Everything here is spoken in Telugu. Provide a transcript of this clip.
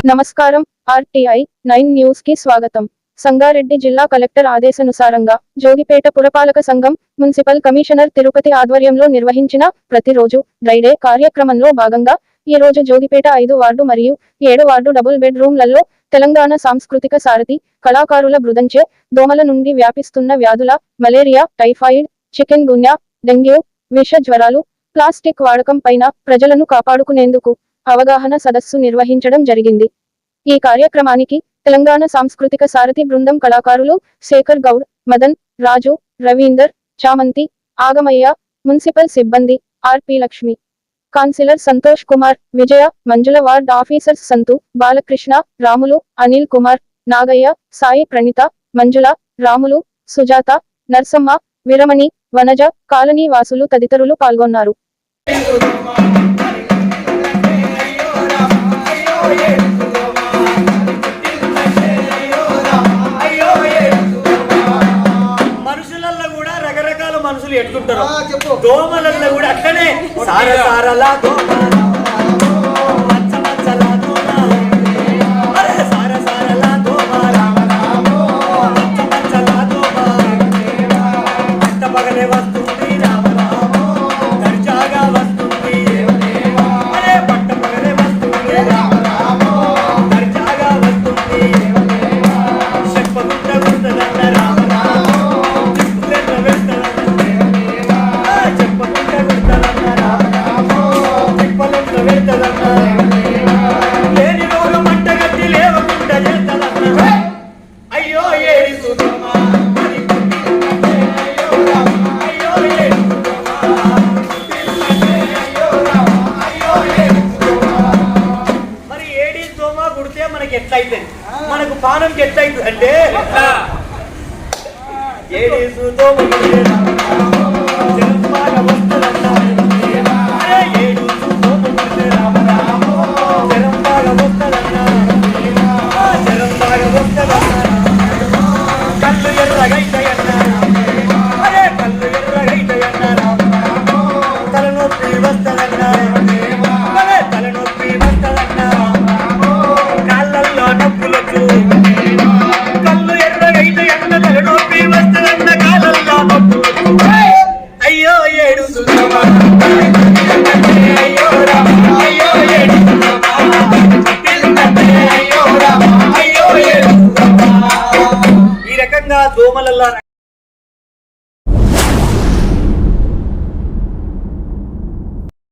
నమస్కారం ఆర్టీఐ నైన్ న్యూస్కి స్వాగతం. సంగారెడ్డి జిల్లా కలెక్టర్ ఆదేశానుసారంగా జోగిపేట పురపాలక సంఘం మున్సిపల్ కమిషనర్ తిరుపతి ఆధ్వర్యంలో నిర్వహించిన ప్రతిరోజు డ్రైడే కార్యక్రమంలో భాగంగా ఈ రోజు జోగిపేట ఐదు వార్డు మరియు ఏడు వార్డు డబుల్ బెడ్రూమ్లలో తెలంగాణ సాంస్కృతిక సారథి కళాకారుల బృదంచే దోమల నుండి వ్యాపిస్తున్న వ్యాధుల malaria typhoid chikungunya dengue విష జ్వరాలు ప్లాస్టిక్ వాడకం పైన ప్రజలను కాపాడుకునేందుకు అవగాహన సదస్సు నిర్వహించడం జరిగింది. ఈ కార్యక్రమానికి తెలంగాణ సాంస్కృతిక సారథి బృందం కళాకారులు శేఖర్ గౌడ్ మదన్ రాజు రవీందర్ చామంతి ఆగమయ్య మున్సిపల్ సిబ్బంది RP Lakshmi councillor Santosh Kumar Vijaya Manjula ward officers Santu Balakrishna Ramulu Anil Kumar Nagayya Sai Pranitha Manjula Ramulu Sujatha Narsamma Viramani Vanaja colony వాసులు తదితరులు పాల్గొన్నారు. కూడా రకరకాల మనుషులు చెప్పు. దోమలల్లో కూడా అట్లనే. సార సారలా అయ్యో ఏడి సుఖమా మరి ఏడి దోమ కుడితే మనకి ఎట్లయితుంది? మనకు పానంకి ఎట్లయితుంది అంటే ఏడి రామ, ನಮ್ಮಲ್ಲೆಲ್ಲ